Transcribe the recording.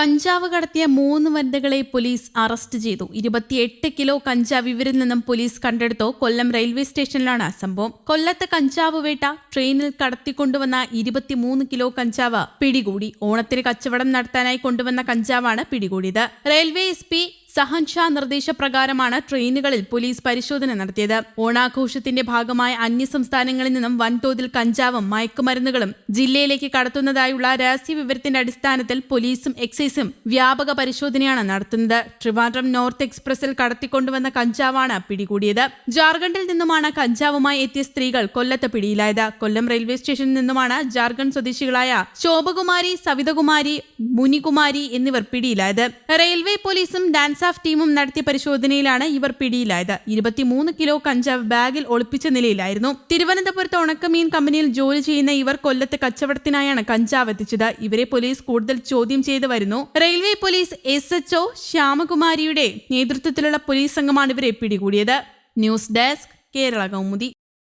കഞ്ചാവ് കടത്തിയ മൂന്ന് വനിതകളെ പോലീസ് അറസ്റ്റ് ചെയ്തു. ഇരുപത്തിയെട്ട് കിലോ കഞ്ചാവ് ഇവരിൽ നിന്നും പോലീസ് കണ്ടെടുത്തു കൊല്ലം റെയിൽവേ സ്റ്റേഷനിലാണ് സംഭവം. കൊല്ലത്ത് കഞ്ചാവ് വേട്ട ട്രെയിനിൽ കടത്തിക്കൊണ്ടുവന്ന ഇരുപത്തിമൂന്ന് കിലോ കഞ്ചാവ് പിടികൂടി. ഓണത്തിന് കച്ചവടം നടത്താനായി കൊണ്ടുവന്ന കഞ്ചാവാണ് പിടികൂടിയത്. Railway S P Sahan Shah നിർദ്ദേശപ്രകാരമാണ് ട്രെയിനുകളിൽ പോലീസ് പരിശോധന നടത്തിയത്. ഓണാഘോഷത്തിന്റെ ഭാഗമായ അന്യസംസ്ഥാനങ്ങളിൽ നിന്നും വൻതോതിൽ കഞ്ചാവും മയക്കുമരുന്നുകളും ജില്ലയിലേക്ക് കടത്തുന്നതായുള്ള രഹസ്യ വിവരത്തിന്റെ അടിസ്ഥാനത്തിൽ പോലീസും എക്സൈസും വ്യാപക പരിശോധനയാണ് നടത്തുന്നത്. ട്രിവാൻഡ്രം നോർത്ത് എക്സ്പ്രസിൽ കടത്തിക്കൊണ്ടുവന്ന കഞ്ചാവാണ് പിടികൂടിയത്. ജാർഖണ്ഡിൽ നിന്നുമാണ് കഞ്ചാവുമായി എത്തിയ സ്ത്രീകൾ കൊല്ലത്ത് പിടിയിലായത്. കൊല്ലം റെയിൽവേ സ്റ്റേഷനിൽ നിന്നുമാണ് ജാർഖണ്ഡ് സ്വദേശികളായ ശോഭകുമാരി സവിതകുമാരി മുനികുമാരി എന്നിവർ പിടിയിലായത്. റെയിൽവേ പോലീസും ഡാൻസ് ഓഫ് ടീമും നടത്തിയ പരിശോധനയിലാണ് ഇവർ പിടിയിലായത്. ഇരുപത്തിമൂന്ന് കിലോ കഞ്ചാവ് ബാഗിൽ ഒളിപ്പിച്ച നിലയിലായിരുന്നു. തിരുവനന്തപുരത്ത് ഉണക്കമീൻ കമ്പനിയിൽ ജോലി ചെയ്യുന്ന ഇവർ കൊല്ലത്ത് കച്ചവടത്തിനായാണ് കഞ്ചാവ് എത്തിച്ചത്. ഇവരെ പോലീസ് കൂടുതൽ ചോദ്യം ചെയ്തു വരുന്നു. റെയിൽവേ പോലീസ് എസ് എച്ച്ഒ ശ്യാമകുമാരിയുടെ നേതൃത്വത്തിലുള്ള പോലീസ് സംഘമാണ് ഇവരെ പിടികൂടിയത്. News desk Kerala Kaumudi.